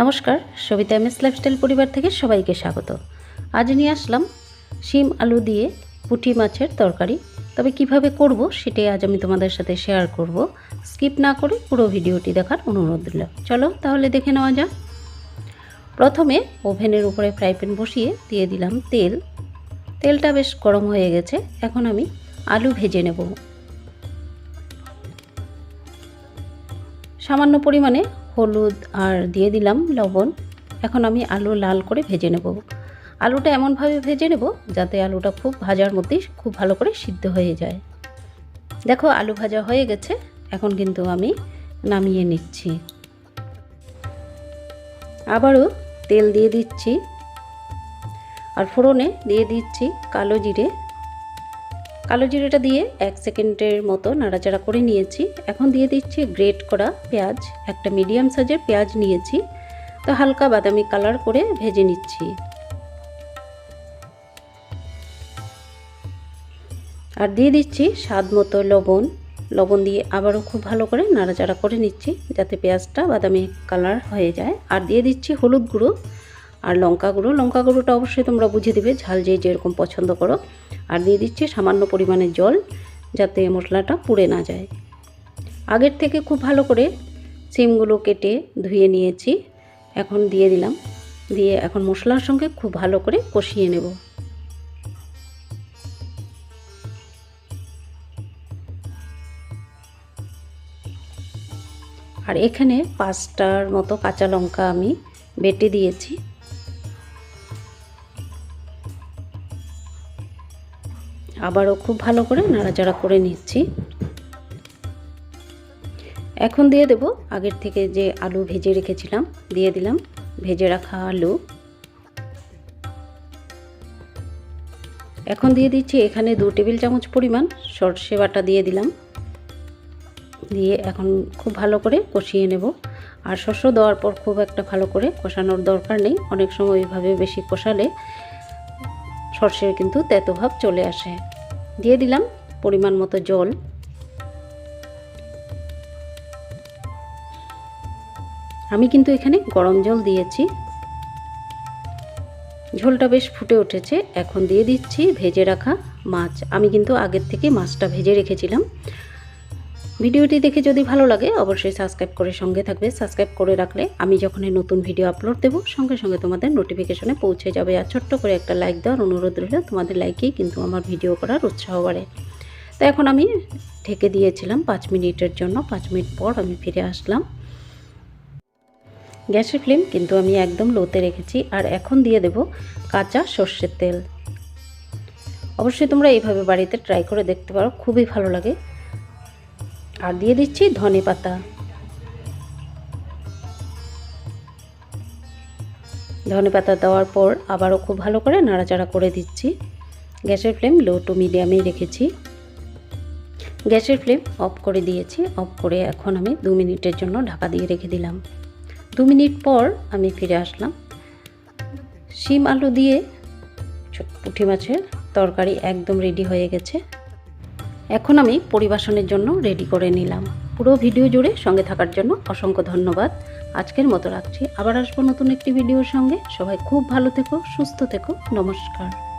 নমস্কার, Sabita M S lifestyle পরিবার থেকে সবাইকে স্বাগত। আজ নিয়ে আসলাম শিম আলু দিয়ে পুঁটি মাছের তরকারি। তবে কীভাবে করব সেটাই আজ আমি তোমাদের সাথে শেয়ার করব। স্কিপ না করে পুরো ভিডিওটি দেখার অনুরোধ দিল চলো তাহলে দেখে নেওয়া যাক। প্রথমে ওভেনের উপরে ফ্রাই প্যান বসিয়ে দিয়ে দিলাম তেল। তেলটা বেশ গরম হয়ে গেছে, এখন আমি আলু ভেজে নেব। সামান্য পরিমাণে হলুদ আর দিয়ে দিলাম লবণ। এখন আমি আলু লাল করে ভেজে নেব। আলুটা এমনভাবে ভেজে নেব যাতে আলুটা খুব ভাজার মধ্যেই খুব ভালো করে সিদ্ধ হয়ে যায়। দেখো আলু ভাজা হয়ে গেছে, এখন কিন্তু আমি নামিয়ে নিচ্ছি। আবারও তেল দিয়ে দিচ্ছি। আর ফোড়নে দিয়ে দিচ্ছি কালো জিরে। কালো জিরেটা দিয়ে এক সেকেন্ডের মতো নাড়াচাড়া করে নিয়েছি। এখন দিয়ে দিচ্ছি গ্রেট করা পেঁয়াজ। একটা মিডিয়াম সাইজের পেঁয়াজ নিয়েছি। তো হালকা বাদামি কালার করে ভেজে নিচ্ছি। আর দিয়ে দিচ্ছি স্বাদ মতো লবণ। লবণ দিয়ে আবারও খুব ভালো করে নাড়াচাড়া করে নিচ্ছি যাতে পেঁয়াজটা বাদামি কালার হয়ে যায়। আর দিয়ে দিচ্ছি হলুদ গুঁড়ো। আর লঙ্কা গুঁড়ো। লঙ্কা গুঁড়োটা অবশ্যই তোমরা বুঝে দেবে, ঝাল যে যেরকম পছন্দ করো। আর দিয়ে দিচ্ছি সামান্য পরিমাণে জল, যাতে মশলাটা পুড়ে না যায়। আগের থেকে খুব ভালো করে সিমগুলো কেটে ধুয়ে নিয়েছি। এখন দিয়ে দিলাম। দিয়ে এখন মশলার সঙ্গে খুব ভালো করে কষিয়ে নেব। আর এখানে পাঁচটার মতো কাঁচা লঙ্কা আমি বেটে দিয়েছি। আবারও খুব ভালো করে নাড়াচাড়া করে নিচ্ছি। এখন দিয়ে দেব আগের থেকে যে আলু ভেজে রেখেছিলাম, দিয়ে দিলাম ভেজে রাখা আলু। এখন দিয়ে দিচ্ছি এখানে দু টেবিল চামচ পরিমাণ সর্ষে বাটা দিয়ে দিলাম। দিয়ে এখন খুব ভালো করে কষিয়ে নেব। আর শস্য দেওয়ার পর খুব একটা ভালো করে কষানোর দরকার নেই। অনেক সময় এইভাবে বেশি কষালে সর্ষের কিন্তু তেতোভাব চলে আসে। দিয়ে দিলাম পরিমাণ মতো জল। আমি কিন্তু এখানে গরম জল দিয়েছি। ঝোলটা বেশ ফুটে উঠেছে, এখন দিয়ে দিচ্ছি ভেজে রাখা মাছ। আমি কিন্তু আগের থেকে মাছটা ভেজে রেখেছিলাম। ভিডিওটি দেখে যদি ভালো লাগে, অবশ্যই সাবস্ক্রাইব করে সঙ্গে থাকবে। সাবস্ক্রাইব করে রাখলে আমি যখনই নতুন ভিডিও আপলোড দেবো, সঙ্গে সঙ্গে তোমাদের নোটিফিকেশনে পৌঁছে যাবে। আর ছোট্ট করে একটা লাইক দেওয়ার অনুরোধ রইল, তোমাদের লাইকেই কিন্তু আমার ভিডিও করার উৎসাহ বাড়ে। তো এখন আমি ঢেকে দিয়েছিলাম পাঁচ মিনিটের জন্য, পাঁচ মিনিট পর আমি ফিরে আসলাম। গ্যাসের ফ্লেম কিন্তু আমি একদম লোতে রেখেছি, আর এখন দিয়ে দেব কাঁচা সর্ষের তেল। অবশ্যই তোমরা এইভাবে বাড়িতে ট্রাই করে দেখতে পারো, খুবই ভালো লাগে। আর দিয়ে দিচ্ছি ধনে পাতা। ধনে পাতা দেওয়ার পর আবারও খুব ভালো করে নাড়াচাড়া করে দিচ্ছি। গ্যাসের ফ্লেম লো টু মিডিয়ামেই রেখেছি। গ্যাসের ফ্লেম অফ করে দিয়েছি। অফ করে এখন আমি দু মিনিটের জন্য ঢাকা দিয়ে রেখে দিলাম। দু মিনিট পর আমি ফিরে আসলাম। শিম আলু দিয়ে পুঁটি মাছের তরকারি একদম রেডি হয়ে গেছে। এখন আমি পরিবেশনের জন্য রেডি করে নিলাম। পুরো ভিডিও জুড়ে সঙ্গে থাকার জন্য অসংখ্য ধন্যবাদ। আজকের মতো রাখছি। আবার আসব নতুন একটি ভিডিওর সঙ্গে। সবাই খুব ভালো থেকো, সুস্থ থেকো। নমস্কার।